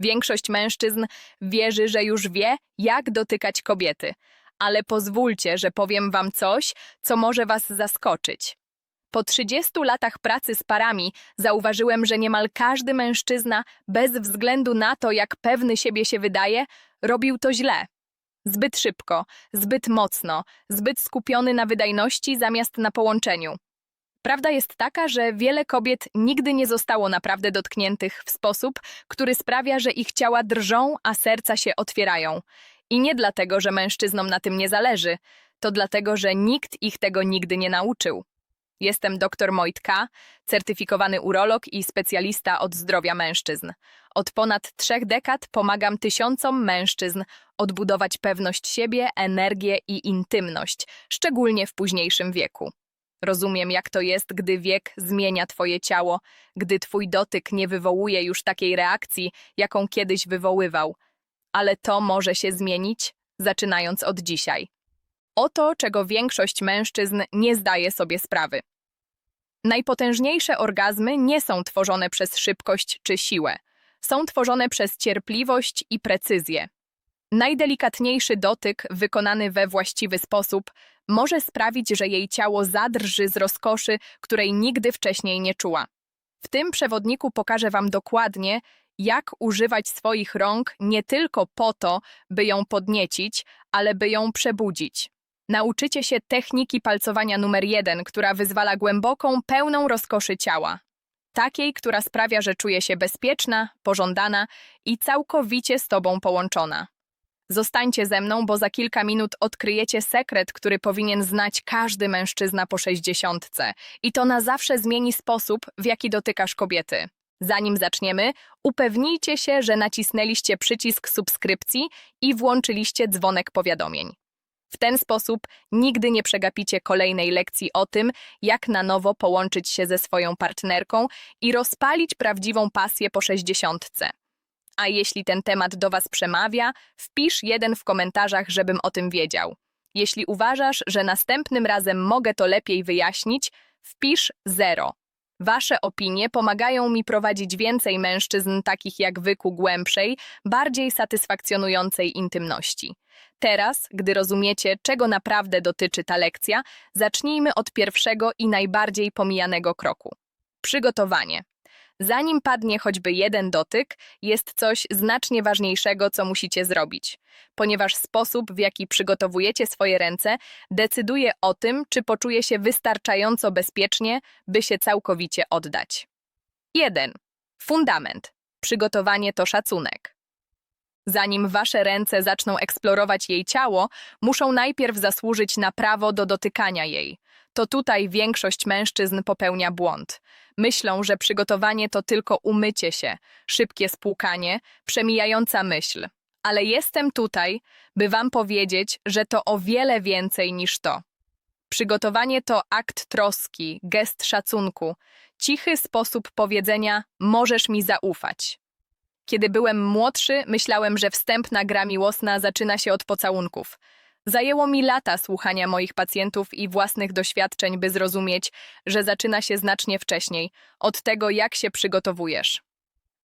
Większość mężczyzn wierzy, że już wie, jak dotykać kobiety, ale pozwólcie, że powiem wam coś, co może was zaskoczyć. Po 30 latach pracy z parami zauważyłem, że niemal każdy mężczyzna, bez względu na to, jak pewny siebie się wydaje, robił to źle. Zbyt szybko, zbyt mocno, zbyt skupiony na wydajności zamiast na połączeniu. Prawda jest taka, że wiele kobiet nigdy nie zostało naprawdę dotkniętych w sposób, który sprawia, że ich ciała drżą, a serca się otwierają. I nie dlatego, że mężczyznom na tym nie zależy, to dlatego, że nikt ich tego nigdy nie nauczył. Jestem dr Mojtka, certyfikowany urolog i specjalista od zdrowia mężczyzn. Od ponad trzech dekad pomagam tysiącom mężczyzn odbudować pewność siebie, energię i intymność, szczególnie w późniejszym wieku. Rozumiem, jak to jest, gdy wiek zmienia twoje ciało, gdy twój dotyk nie wywołuje już takiej reakcji, jaką kiedyś wywoływał. Ale to może się zmienić, zaczynając od dzisiaj. Oto, czego większość mężczyzn nie zdaje sobie sprawy. Najpotężniejsze orgazmy nie są tworzone przez szybkość czy siłę. Są tworzone przez cierpliwość i precyzję. Najdelikatniejszy dotyk, wykonany we właściwy sposób, może sprawić, że jej ciało zadrży z rozkoszy, której nigdy wcześniej nie czuła. W tym przewodniku pokażę Wam dokładnie, jak używać swoich rąk nie tylko po to, by ją podniecić, ale by ją przebudzić. Nauczycie się techniki palcowania numer jeden, która wyzwala głęboką, pełną rozkoszy ciała. Takiej, która sprawia, że czuje się bezpieczna, pożądana i całkowicie z Tobą połączona. Zostańcie ze mną, bo za kilka minut odkryjecie sekret, który powinien znać każdy mężczyzna po sześćdziesiątce. I to na zawsze zmieni sposób, w jaki dotykasz kobiety. Zanim zaczniemy, upewnijcie się, że nacisnęliście przycisk subskrypcji i włączyliście dzwonek powiadomień. W ten sposób nigdy nie przegapicie kolejnej lekcji o tym, jak na nowo połączyć się ze swoją partnerką i rozpalić prawdziwą pasję po sześćdziesiątce. A jeśli ten temat do Was przemawia, wpisz jeden w komentarzach, żebym o tym wiedział. Jeśli uważasz, że następnym razem mogę to lepiej wyjaśnić, wpisz zero. Wasze opinie pomagają mi prowadzić więcej mężczyzn takich jak wy ku głębszej, bardziej satysfakcjonującej intymności. Teraz, gdy rozumiecie, czego naprawdę dotyczy ta lekcja, zacznijmy od pierwszego i najbardziej pomijanego kroku. Przygotowanie. Zanim padnie choćby jeden dotyk, jest coś znacznie ważniejszego, co musicie zrobić, ponieważ sposób, w jaki przygotowujecie swoje ręce, decyduje o tym, czy poczuje się wystarczająco bezpiecznie, by się całkowicie oddać. 1. Fundament. Przygotowanie to szacunek. Zanim wasze ręce zaczną eksplorować jej ciało, muszą najpierw zasłużyć na prawo do dotykania jej. To tutaj większość mężczyzn popełnia błąd. Myślą, że przygotowanie to tylko umycie się, szybkie spłukanie, przemijająca myśl. Ale jestem tutaj, by wam powiedzieć, że to o wiele więcej niż to. Przygotowanie to akt troski, gest szacunku, cichy sposób powiedzenia możesz mi zaufać. Kiedy byłem młodszy, myślałem, że wstępna gra miłosna zaczyna się od pocałunków. Zajęło mi lata słuchania moich pacjentów i własnych doświadczeń, by zrozumieć, że zaczyna się znacznie wcześniej, od tego, jak się przygotowujesz.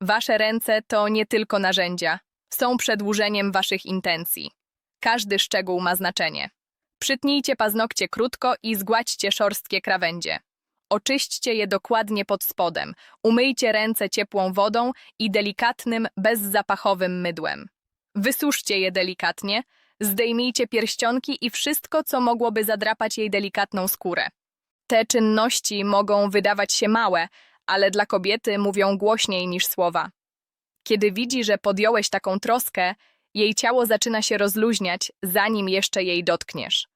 Wasze ręce to nie tylko narzędzia, są przedłużeniem waszych intencji. Każdy szczegół ma znaczenie. Przytnijcie paznokcie krótko i zgładźcie szorstkie krawędzie. Oczyśćcie je dokładnie pod spodem, umyjcie ręce ciepłą wodą i delikatnym, bezzapachowym mydłem. Wysuszcie je delikatnie, zdejmijcie pierścionki i wszystko, co mogłoby zadrapać jej delikatną skórę. Te czynności mogą wydawać się małe, ale dla kobiety mówią głośniej niż słowa. Kiedy widzi, że podjąłeś taką troskę, jej ciało zaczyna się rozluźniać, zanim jeszcze jej dotkniesz.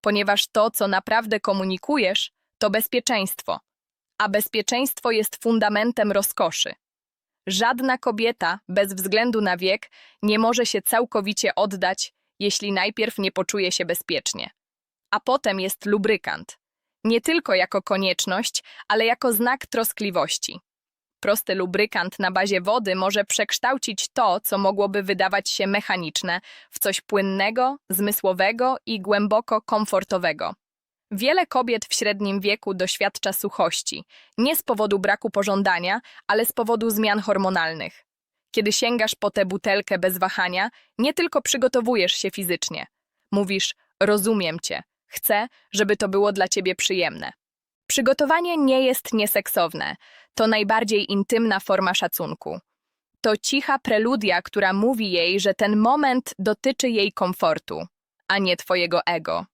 Ponieważ to, co naprawdę komunikujesz, to bezpieczeństwo, a bezpieczeństwo jest fundamentem rozkoszy. Żadna kobieta, bez względu na wiek, nie może się całkowicie oddać, jeśli najpierw nie poczuje się bezpiecznie. A potem jest lubrykant. Nie tylko jako konieczność, ale jako znak troskliwości. Prosty lubrykant na bazie wody może przekształcić to, co mogłoby wydawać się mechaniczne, w coś płynnego, zmysłowego i głęboko komfortowego. Wiele kobiet w średnim wieku doświadcza suchości, nie z powodu braku pożądania, ale z powodu zmian hormonalnych. Kiedy sięgasz po tę butelkę bez wahania, nie tylko przygotowujesz się fizycznie. Mówisz, rozumiem cię, chcę, żeby to było dla ciebie przyjemne. Przygotowanie nie jest nieseksowne, to najbardziej intymna forma szacunku. To cicha preludia, która mówi jej, że ten moment dotyczy jej komfortu, a nie twojego ego.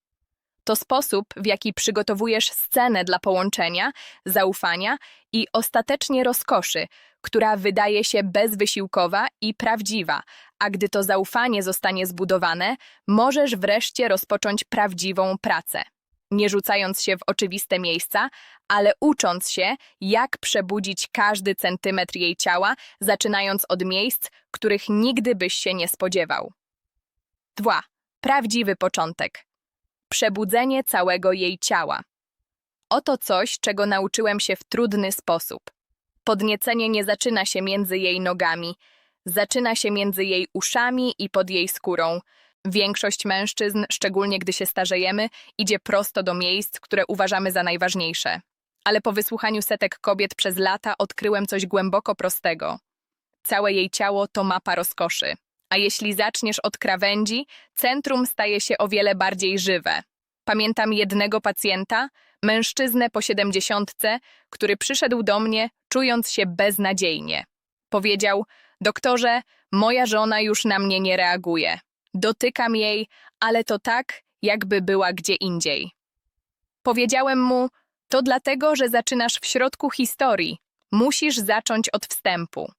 To sposób, w jaki przygotowujesz scenę dla połączenia, zaufania i ostatecznie rozkoszy, która wydaje się bezwysiłkowa i prawdziwa, a gdy to zaufanie zostanie zbudowane, możesz wreszcie rozpocząć prawdziwą pracę. Nie rzucając się w oczywiste miejsca, ale ucząc się, jak przebudzić każdy centymetr jej ciała, zaczynając od miejsc, których nigdy byś się nie spodziewał. 2. Prawdziwy początek. Przebudzenie całego jej ciała. Oto coś, czego nauczyłem się w trudny sposób. Podniecenie nie zaczyna się między jej nogami, zaczyna się między jej uszami i pod jej skórą. Większość mężczyzn, szczególnie gdy się starzejemy, idzie prosto do miejsc, które uważamy za najważniejsze. Ale po wysłuchaniu setek kobiet przez lata odkryłem coś głęboko prostego. Całe jej ciało to mapa rozkoszy. A jeśli zaczniesz od krawędzi, centrum staje się o wiele bardziej żywe. Pamiętam jednego pacjenta, mężczyznę po siedemdziesiątce, który przyszedł do mnie, czując się beznadziejnie. Powiedział, doktorze, moja żona już na mnie nie reaguje. Dotykam jej, ale to tak, jakby była gdzie indziej. Powiedziałem mu, to dlatego, że zaczynasz w środku historii. Musisz zacząć od wstępu.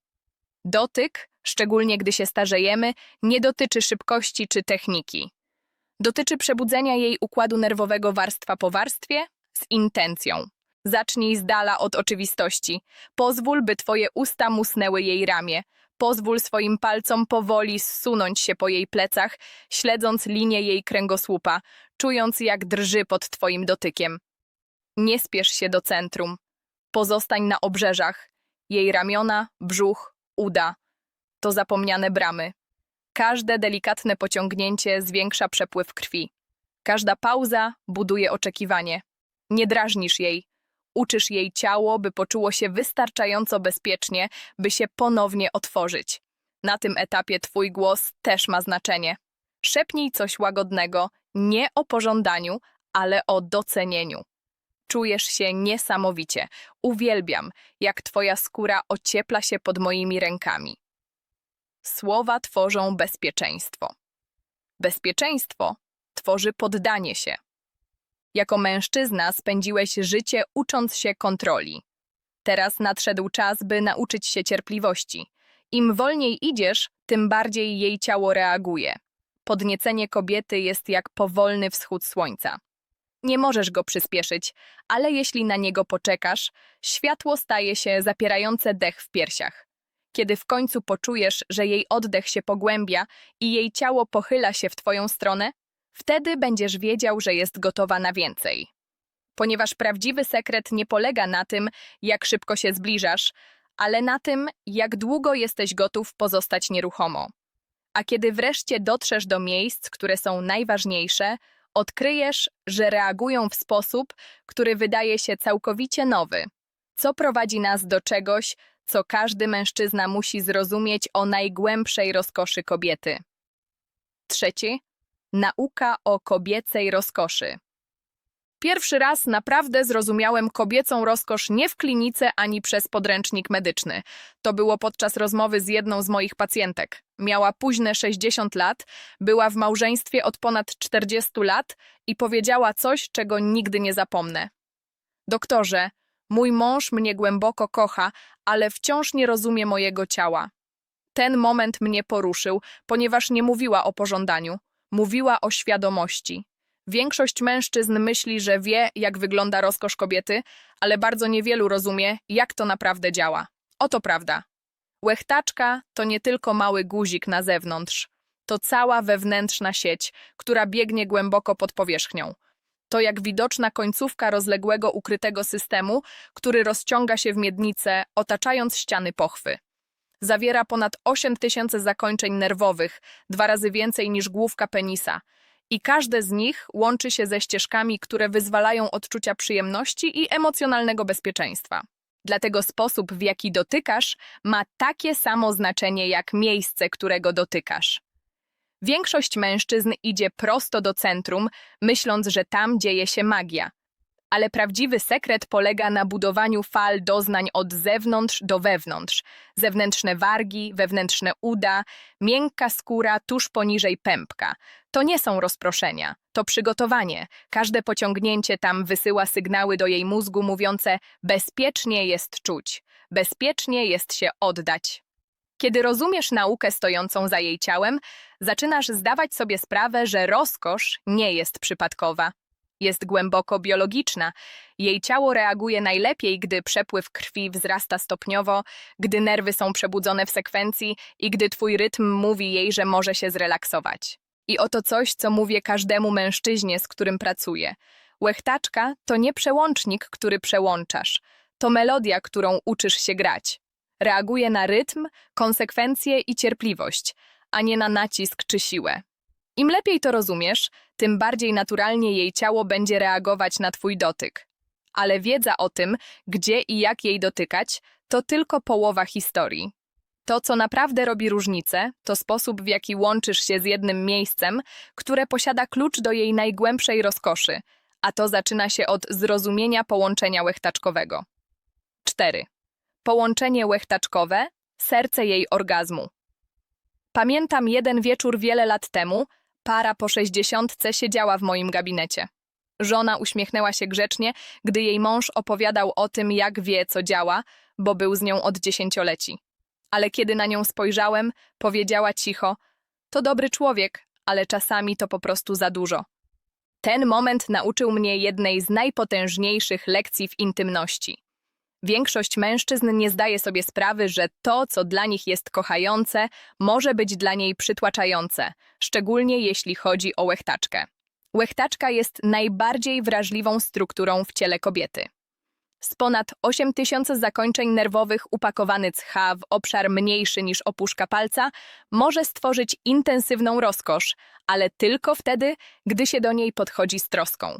Dotyk, szczególnie gdy się starzejemy, nie dotyczy szybkości czy techniki. Dotyczy przebudzenia jej układu nerwowego warstwa po warstwie z intencją. Zacznij z dala od oczywistości. Pozwól, by twoje usta musnęły jej ramię. Pozwól swoim palcom powoli zsunąć się po jej plecach, śledząc linię jej kręgosłupa, czując jak drży pod twoim dotykiem. Nie spiesz się do centrum. Pozostań na obrzeżach. Jej ramiona, brzuch, uda. To zapomniane bramy. Każde delikatne pociągnięcie zwiększa przepływ krwi. Każda pauza buduje oczekiwanie. Nie drażnisz jej. Uczysz jej ciało, by poczuło się wystarczająco bezpiecznie, by się ponownie otworzyć. Na tym etapie twój głos też ma znaczenie. Szepnij coś łagodnego, nie o pożądaniu, ale o docenieniu. Czujesz się niesamowicie. Uwielbiam, jak twoja skóra ociepla się pod moimi rękami. Słowa tworzą bezpieczeństwo. Bezpieczeństwo tworzy poddanie się. Jako mężczyzna spędziłeś życie ucząc się kontroli. Teraz nadszedł czas, by nauczyć się cierpliwości. Im wolniej idziesz, tym bardziej jej ciało reaguje. Podniecenie kobiety jest jak powolny wschód słońca. Nie możesz go przyspieszyć, ale jeśli na niego poczekasz, światło staje się zapierające dech w piersiach. Kiedy w końcu poczujesz, że jej oddech się pogłębia i jej ciało pochyla się w twoją stronę, wtedy będziesz wiedział, że jest gotowa na więcej. Ponieważ prawdziwy sekret nie polega na tym, jak szybko się zbliżasz, ale na tym, jak długo jesteś gotów pozostać nieruchomo. A kiedy wreszcie dotrzesz do miejsc, które są najważniejsze, odkryjesz, że reagują w sposób, który wydaje się całkowicie nowy, co prowadzi nas do czegoś, co każdy mężczyzna musi zrozumieć o najgłębszej rozkoszy kobiety. Trzeci nauka o kobiecej rozkoszy. Pierwszy raz naprawdę zrozumiałem kobiecą rozkosz nie w klinice ani przez podręcznik medyczny. To było podczas rozmowy z jedną z moich pacjentek. Miała późne 60 lat, była w małżeństwie od ponad 40 lat i powiedziała coś, czego nigdy nie zapomnę. Doktorze, mój mąż mnie głęboko kocha, ale wciąż nie rozumie mojego ciała. Ten moment mnie poruszył, ponieważ nie mówiła o pożądaniu. Mówiła o świadomości. Większość mężczyzn myśli, że wie, jak wygląda rozkosz kobiety, ale bardzo niewielu rozumie, jak to naprawdę działa. Oto prawda. Łechtaczka to nie tylko mały guzik na zewnątrz. To cała wewnętrzna sieć, która biegnie głęboko pod powierzchnią. To jak widoczna końcówka rozległego ukrytego systemu, który rozciąga się w miednicę, otaczając ściany pochwy. Zawiera ponad 8 tysięcy zakończeń nerwowych, dwa razy więcej niż główka penisa. I każde z nich łączy się ze ścieżkami, które wyzwalają odczucia przyjemności i emocjonalnego bezpieczeństwa. Dlatego sposób, w jaki dotykasz, ma takie samo znaczenie jak miejsce, którego dotykasz. Większość mężczyzn idzie prosto do centrum, myśląc, że tam dzieje się magia. Ale prawdziwy sekret polega na budowaniu fal doznań od zewnątrz do wewnątrz. Zewnętrzne wargi, wewnętrzne uda, miękka skóra tuż poniżej pępka. To nie są rozproszenia, to przygotowanie. Każde pociągnięcie tam wysyła sygnały do jej mózgu mówiące bezpiecznie jest czuć, bezpiecznie jest się oddać. Kiedy rozumiesz naukę stojącą za jej ciałem, zaczynasz zdawać sobie sprawę, że rozkosz nie jest przypadkowa. Jest głęboko biologiczna. Jej ciało reaguje najlepiej, gdy przepływ krwi wzrasta stopniowo, gdy nerwy są przebudzone w sekwencji i gdy twój rytm mówi jej, że może się zrelaksować. I oto coś, co mówię każdemu mężczyźnie, z którym pracuję. Łechtaczka to nie przełącznik, który przełączasz. To melodia, którą uczysz się grać. Reaguje na rytm, konsekwencje i cierpliwość, a nie na nacisk czy siłę. Im lepiej to rozumiesz, tym bardziej naturalnie jej ciało będzie reagować na twój dotyk. Ale wiedza o tym, gdzie i jak jej dotykać, to tylko połowa historii. To, co naprawdę robi różnicę, to sposób, w jaki łączysz się z jednym miejscem, które posiada klucz do jej najgłębszej rozkoszy, a to zaczyna się od zrozumienia połączenia łechtaczkowego. 4. Połączenie łechtaczkowe, serce jej orgazmu. Pamiętam jeden wieczór wiele lat temu, para po sześćdziesiątce siedziała w moim gabinecie. Żona uśmiechnęła się grzecznie, gdy jej mąż opowiadał o tym, jak wie, co działa, bo był z nią od dziesięcioleci. Ale kiedy na nią spojrzałem, powiedziała cicho: To dobry człowiek, ale czasami to po prostu za dużo. Ten moment nauczył mnie jednej z najpotężniejszych lekcji w intymności. Większość mężczyzn nie zdaje sobie sprawy, że to, co dla nich jest kochające, może być dla niej przytłaczające, szczególnie jeśli chodzi o łechtaczkę. Łechtaczka jest najbardziej wrażliwą strukturą w ciele kobiety. Z ponad 8 tysięcy zakończeń nerwowych upakowany CH w obszar mniejszy niż opuszka palca może stworzyć intensywną rozkosz, ale tylko wtedy, gdy się do niej podchodzi z troską.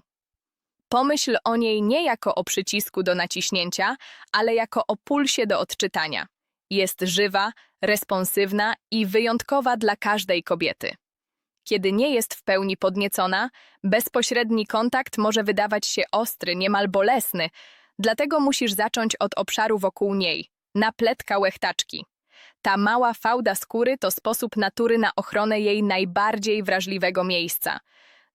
Pomyśl o niej nie jako o przycisku do naciśnięcia, ale jako o pulsie do odczytania. Jest żywa, responsywna i wyjątkowa dla każdej kobiety. Kiedy nie jest w pełni podniecona, bezpośredni kontakt może wydawać się ostry, niemal bolesny, dlatego musisz zacząć od obszaru wokół niej, napletka łechtaczki. Ta mała fałda skóry to sposób natury na ochronę jej najbardziej wrażliwego miejsca.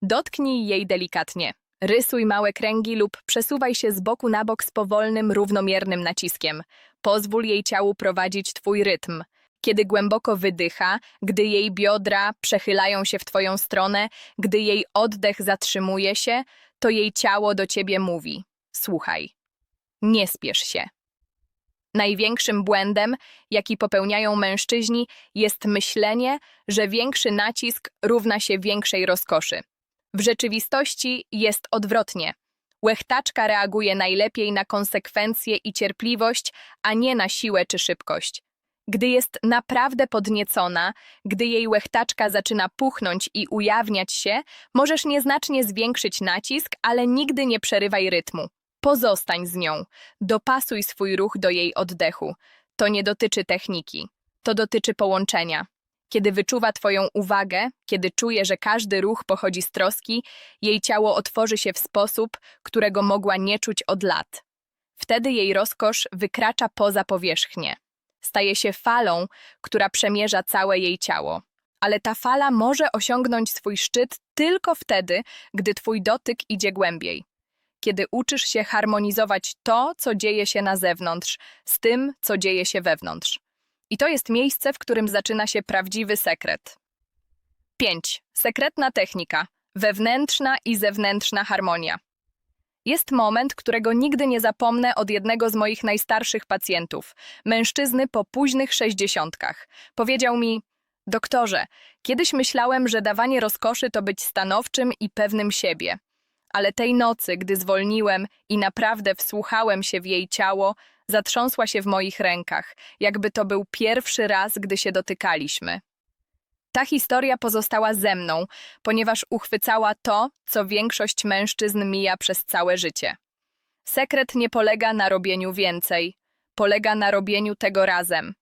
Dotknij jej delikatnie. Rysuj małe kręgi lub przesuwaj się z boku na bok z powolnym, równomiernym naciskiem. Pozwól jej ciału prowadzić twój rytm. Kiedy głęboko wydycha, gdy jej biodra przechylają się w twoją stronę, gdy jej oddech zatrzymuje się, to jej ciało do ciebie mówi: Słuchaj, nie spiesz się. Największym błędem, jaki popełniają mężczyźni, jest myślenie, że większy nacisk równa się większej rozkoszy. W rzeczywistości jest odwrotnie. Łechtaczka reaguje najlepiej na konsekwencje i cierpliwość, a nie na siłę czy szybkość. Gdy jest naprawdę podniecona, gdy jej łechtaczka zaczyna puchnąć i ujawniać się, możesz nieznacznie zwiększyć nacisk, ale nigdy nie przerywaj rytmu. Pozostań z nią. Dopasuj swój ruch do jej oddechu. To nie dotyczy techniki. To dotyczy połączenia. Kiedy wyczuwa Twoją uwagę, kiedy czuje, że każdy ruch pochodzi z troski, jej ciało otworzy się w sposób, którego mogła nie czuć od lat. Wtedy jej rozkosz wykracza poza powierzchnię. Staje się falą, która przemierza całe jej ciało. Ale ta fala może osiągnąć swój szczyt tylko wtedy, gdy Twój dotyk idzie głębiej. Kiedy uczysz się harmonizować to, co dzieje się na zewnątrz, z tym, co dzieje się wewnątrz. I to jest miejsce, w którym zaczyna się prawdziwy sekret. 5. Sekretna technika. Wewnętrzna i zewnętrzna harmonia. Jest moment, którego nigdy nie zapomnę od jednego z moich najstarszych pacjentów, mężczyzny po późnych sześćdziesiątkach. Powiedział mi: Doktorze, kiedyś myślałem, że dawanie rozkoszy to być stanowczym i pewnym siebie. Ale tej nocy, gdy zwolniłem i naprawdę wsłuchałem się w jej ciało, Zatrząsła się w moich rękach, jakby to był pierwszy raz, gdy się dotykaliśmy. Ta historia pozostała ze mną, ponieważ uchwycała to, co większość mężczyzn mija przez całe życie. Sekret nie polega na robieniu więcej, polega na robieniu tego razem.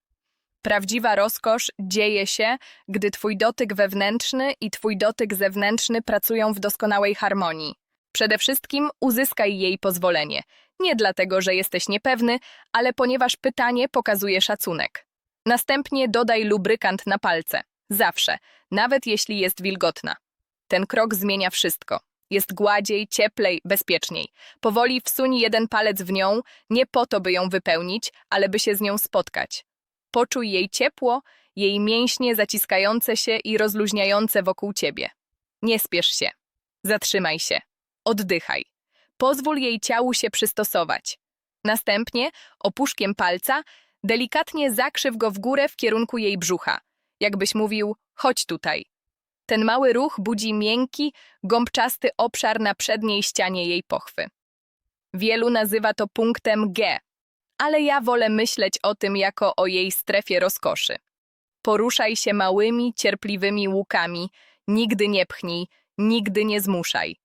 Prawdziwa rozkosz dzieje się, gdy twój dotyk wewnętrzny i twój dotyk zewnętrzny pracują w doskonałej harmonii. Przede wszystkim uzyskaj jej pozwolenie. Nie dlatego, że jesteś niepewny, ale ponieważ pytanie pokazuje szacunek. Następnie dodaj lubrykant na palce. Zawsze, nawet jeśli jest wilgotna. Ten krok zmienia wszystko. Jest gładziej, cieplej, bezpieczniej. Powoli wsuń jeden palec w nią, nie po to, by ją wypełnić, ale by się z nią spotkać. Poczuj jej ciepło, jej mięśnie zaciskające się i rozluźniające wokół ciebie. Nie spiesz się. Zatrzymaj się. Oddychaj. Pozwól jej ciału się przystosować. Następnie, opuszkiem palca, delikatnie zakrzyw go w górę w kierunku jej brzucha. Jakbyś mówił, chodź tutaj. Ten mały ruch budzi miękki, gąbczasty obszar na przedniej ścianie jej pochwy. Wielu nazywa to punktem G, ale ja wolę myśleć o tym jako o jej strefie rozkoszy. Poruszaj się małymi, cierpliwymi łukami, nigdy nie pchnij, nigdy nie zmuszaj.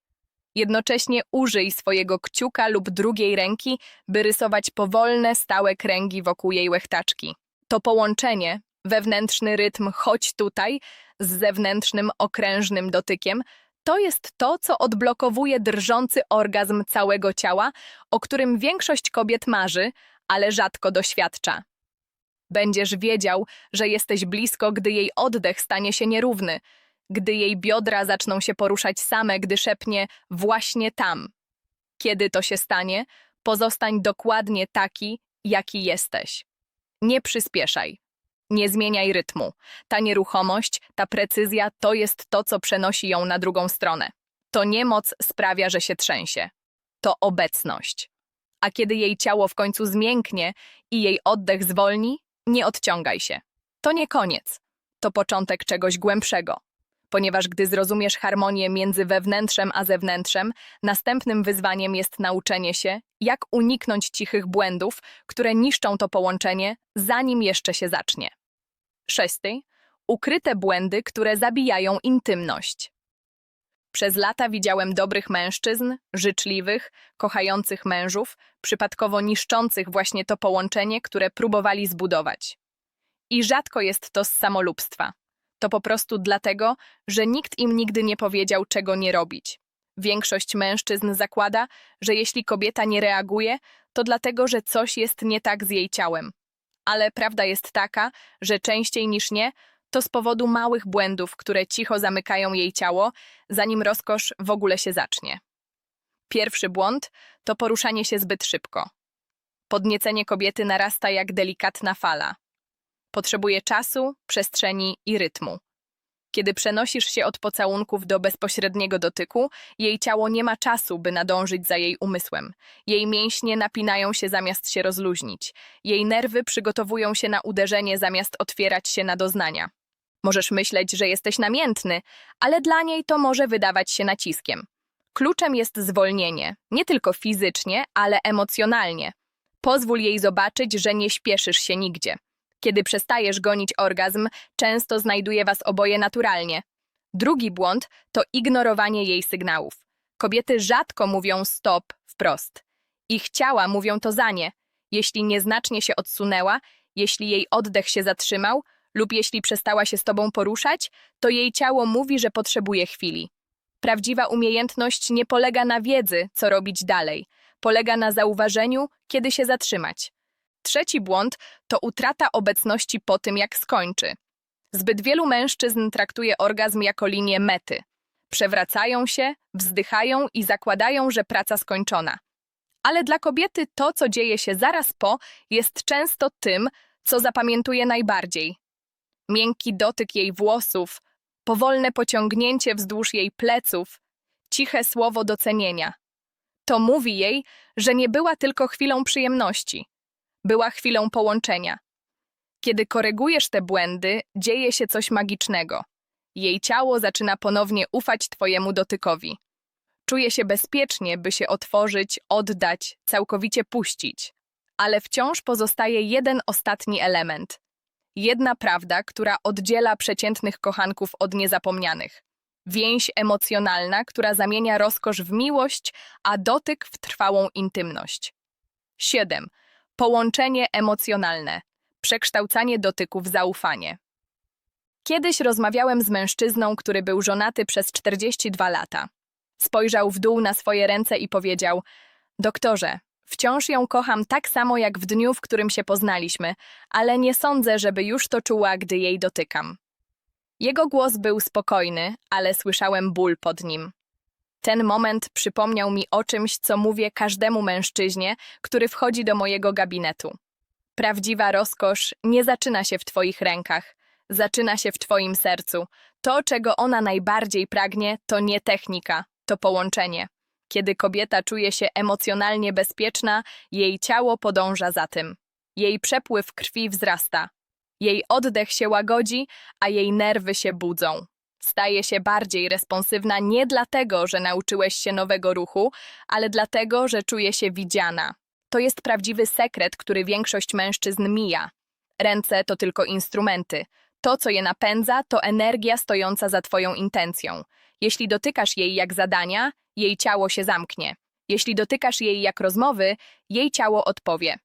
Jednocześnie użyj swojego kciuka lub drugiej ręki, by rysować powolne, stałe kręgi wokół jej łechtaczki. To połączenie, wewnętrzny rytm chodź tutaj z zewnętrznym okrężnym dotykiem, to jest to, co odblokowuje drżący orgazm całego ciała, o którym większość kobiet marzy, ale rzadko doświadcza. Będziesz wiedział, że jesteś blisko, gdy jej oddech stanie się nierówny, gdy jej biodra zaczną się poruszać same, gdy szepnie właśnie tam. Kiedy to się stanie, pozostań dokładnie taki, jaki jesteś. Nie przyspieszaj. Nie zmieniaj rytmu. Ta nieruchomość, ta precyzja to jest to, co przenosi ją na drugą stronę. To niemoc sprawia, że się trzęsie. To obecność. A kiedy jej ciało w końcu zmięknie i jej oddech zwolni, nie odciągaj się. To nie koniec. To początek czegoś głębszego. Ponieważ gdy zrozumiesz harmonię między wewnętrzem a zewnętrzem, następnym wyzwaniem jest nauczenie się, jak uniknąć cichych błędów, które niszczą to połączenie, zanim jeszcze się zacznie. Szesty. Ukryte błędy, które zabijają intymność. Przez lata widziałem dobrych mężczyzn, życzliwych, kochających mężów, przypadkowo niszczących właśnie to połączenie, które próbowali zbudować. I rzadko jest to z samolubstwa. To po prostu dlatego, że nikt im nigdy nie powiedział, czego nie robić. Większość mężczyzn zakłada, że jeśli kobieta nie reaguje, to dlatego, że coś jest nie tak z jej ciałem. Ale prawda jest taka, że częściej niż nie, to z powodu małych błędów, które cicho zamykają jej ciało, zanim rozkosz w ogóle się zacznie. Pierwszy błąd to poruszanie się zbyt szybko. Podniecenie kobiety narasta jak delikatna fala. Potrzebuje czasu, przestrzeni i rytmu. Kiedy przenosisz się od pocałunków do bezpośredniego dotyku, jej ciało nie ma czasu, by nadążyć za jej umysłem. Jej mięśnie napinają się zamiast się rozluźnić. Jej nerwy przygotowują się na uderzenie zamiast otwierać się na doznania. Możesz myśleć, że jesteś namiętny, ale dla niej to może wydawać się naciskiem. Kluczem jest zwolnienie, nie tylko fizycznie, ale emocjonalnie. Pozwól jej zobaczyć, że nie śpieszysz się nigdzie. Kiedy przestajesz gonić orgazm, często znajduje was oboje naturalnie. Drugi błąd to ignorowanie jej sygnałów. Kobiety rzadko mówią stop wprost. Ich ciała mówią to za nie. Jeśli nieznacznie się odsunęła, jeśli jej oddech się zatrzymał lub jeśli przestała się z tobą poruszać, to jej ciało mówi, że potrzebuje chwili. Prawdziwa umiejętność nie polega na wiedzy, co robić dalej. Polega na zauważeniu, kiedy się zatrzymać. Trzeci błąd to utrata obecności po tym, jak skończy. Zbyt wielu mężczyzn traktuje orgazm jako linię mety. Przewracają się, wzdychają i zakładają, że praca skończona. Ale dla kobiety to, co dzieje się zaraz po, jest często tym, co zapamiętuje najbardziej. Miękki dotyk jej włosów, powolne pociągnięcie wzdłuż jej pleców, ciche słowo docenienia. To mówi jej, że nie była tylko chwilą przyjemności była chwilą połączenia. Kiedy korygujesz te błędy, dzieje się coś magicznego. Jej ciało zaczyna ponownie ufać Twojemu dotykowi. Czuje się bezpiecznie, by się otworzyć, oddać, całkowicie puścić. Ale wciąż pozostaje jeden ostatni element. Jedna prawda, która oddziela przeciętnych kochanków od niezapomnianych. Więź emocjonalna, która zamienia rozkosz w miłość, a dotyk w trwałą intymność. 7. Połączenie emocjonalne. Przekształcanie dotyku w zaufanie. Kiedyś rozmawiałem z mężczyzną, który był żonaty przez 42 lata. Spojrzał w dół na swoje ręce i powiedział: Doktorze, wciąż ją kocham tak samo jak w dniu, w którym się poznaliśmy, ale nie sądzę, żeby już to czuła, gdy jej dotykam. Jego głos był spokojny, ale słyszałem ból pod nim. Ten moment przypomniał mi o czymś, co mówię każdemu mężczyźnie, który wchodzi do mojego gabinetu. Prawdziwa rozkosz nie zaczyna się w Twoich rękach, zaczyna się w Twoim sercu. To, czego ona najbardziej pragnie, to nie technika, to połączenie. Kiedy kobieta czuje się emocjonalnie bezpieczna, jej ciało podąża za tym. Jej przepływ krwi wzrasta. Jej oddech się łagodzi, a jej nerwy się budzą. Staje się bardziej responsywna nie dlatego, że nauczyłeś się nowego ruchu, ale dlatego, że czuje się widziana. To jest prawdziwy sekret, który większość mężczyzn mija. Ręce to tylko instrumenty. To, co je napędza, to energia stojąca za Twoją intencją. Jeśli dotykasz jej jak zadania, jej ciało się zamknie. Jeśli dotykasz jej jak rozmowy, jej ciało odpowie.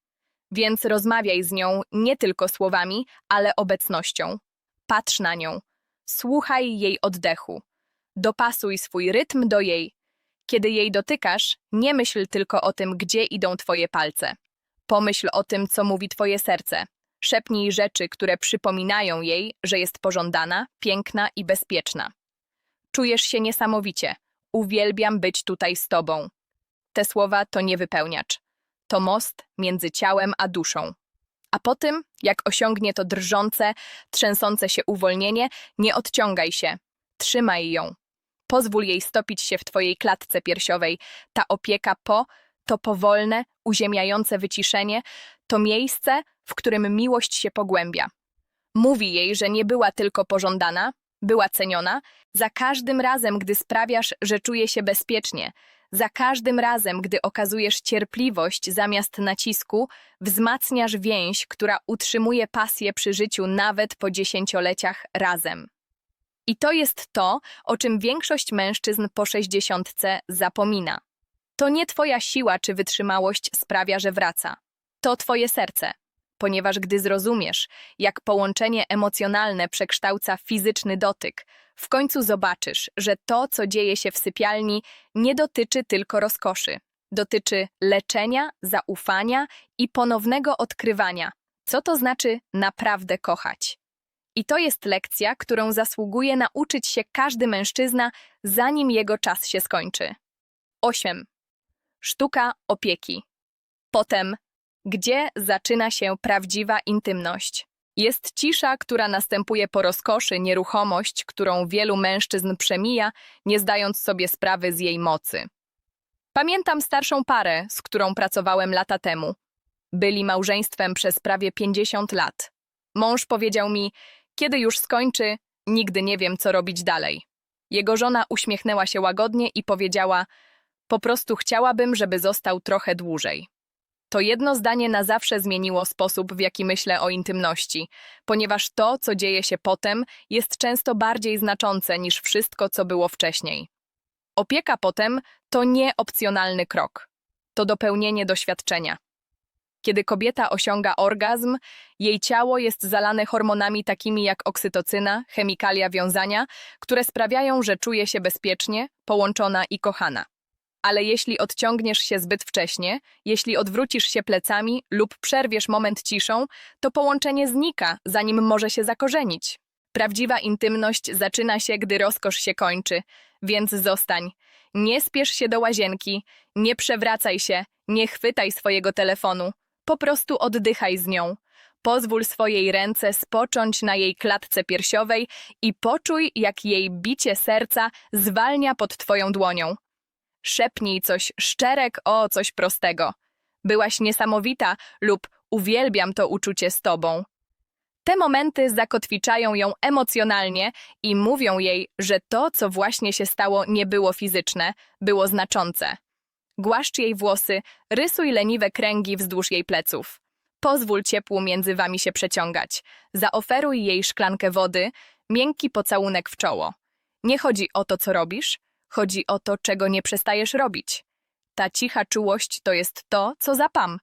Więc rozmawiaj z nią nie tylko słowami, ale obecnością. Patrz na nią. Słuchaj jej oddechu. Dopasuj swój rytm do jej. Kiedy jej dotykasz, nie myśl tylko o tym, gdzie idą twoje palce. Pomyśl o tym, co mówi twoje serce. Szepnij rzeczy, które przypominają jej, że jest pożądana, piękna i bezpieczna. Czujesz się niesamowicie. Uwielbiam być tutaj z tobą. Te słowa to nie wypełniacz. To most między ciałem a duszą. A po tym, jak osiągnie to drżące, trzęsące się uwolnienie, nie odciągaj się. Trzymaj ją. Pozwól jej stopić się w twojej klatce piersiowej. Ta opieka po, to powolne, uziemiające wyciszenie, to miejsce, w którym miłość się pogłębia. Mówi jej, że nie była tylko pożądana, była ceniona, za każdym razem, gdy sprawiasz, że czuje się bezpiecznie, za każdym razem, gdy okazujesz cierpliwość zamiast nacisku, wzmacniasz więź, która utrzymuje pasję przy życiu nawet po dziesięcioleciach razem. I to jest to, o czym większość mężczyzn po sześćdziesiątce zapomina. To nie twoja siła czy wytrzymałość sprawia, że wraca. To twoje serce. Ponieważ gdy zrozumiesz, jak połączenie emocjonalne przekształca fizyczny dotyk, w końcu zobaczysz, że to, co dzieje się w sypialni, nie dotyczy tylko rozkoszy. Dotyczy leczenia, zaufania i ponownego odkrywania, co to znaczy naprawdę kochać. I to jest lekcja, którą zasługuje nauczyć się każdy mężczyzna, zanim jego czas się skończy. 8. Sztuka opieki. Potem, gdzie zaczyna się prawdziwa intymność? Jest cisza, która następuje po rozkoszy, nieruchomość, którą wielu mężczyzn przemija, nie zdając sobie sprawy z jej mocy. Pamiętam starszą parę, z którą pracowałem lata temu. Byli małżeństwem przez prawie 50 lat. Mąż powiedział mi, kiedy już skończy, nigdy nie wiem, co robić dalej. Jego żona uśmiechnęła się łagodnie i powiedziała: Po prostu chciałabym, żeby został trochę dłużej. To jedno zdanie na zawsze zmieniło sposób, w jaki myślę o intymności, ponieważ to, co dzieje się potem, jest często bardziej znaczące niż wszystko, co było wcześniej. Opieka potem to nie opcjonalny krok. To dopełnienie doświadczenia. Kiedy kobieta osiąga orgazm, jej ciało jest zalane hormonami takimi jak oksytocyna, chemikalia wiązania, które sprawiają, że czuje się bezpiecznie, połączona i kochana. Ale jeśli odciągniesz się zbyt wcześnie, jeśli odwrócisz się plecami lub przerwiesz moment ciszą, to połączenie znika, zanim może się zakorzenić. Prawdziwa intymność zaczyna się, gdy rozkosz się kończy, więc zostań. Nie spiesz się do łazienki, nie przewracaj się, nie chwytaj swojego telefonu. Po prostu oddychaj z nią. Pozwól swojej ręce spocząć na jej klatce piersiowej i poczuj, jak jej bicie serca zwalnia pod twoją dłonią. Szepnij coś szczerek o coś prostego. Byłaś niesamowita lub uwielbiam to uczucie z tobą. Te momenty zakotwiczają ją emocjonalnie i mówią jej, że to, co właśnie się stało, nie było fizyczne, było znaczące. Głaszcz jej włosy, rysuj leniwe kręgi wzdłuż jej pleców. Pozwól ciepłu między wami się przeciągać. Zaoferuj jej szklankę wody, miękki pocałunek w czoło. Nie chodzi o to, co robisz, chodzi o to, czego nie przestajesz robić. Ta cicha czułość to jest to, co zapam.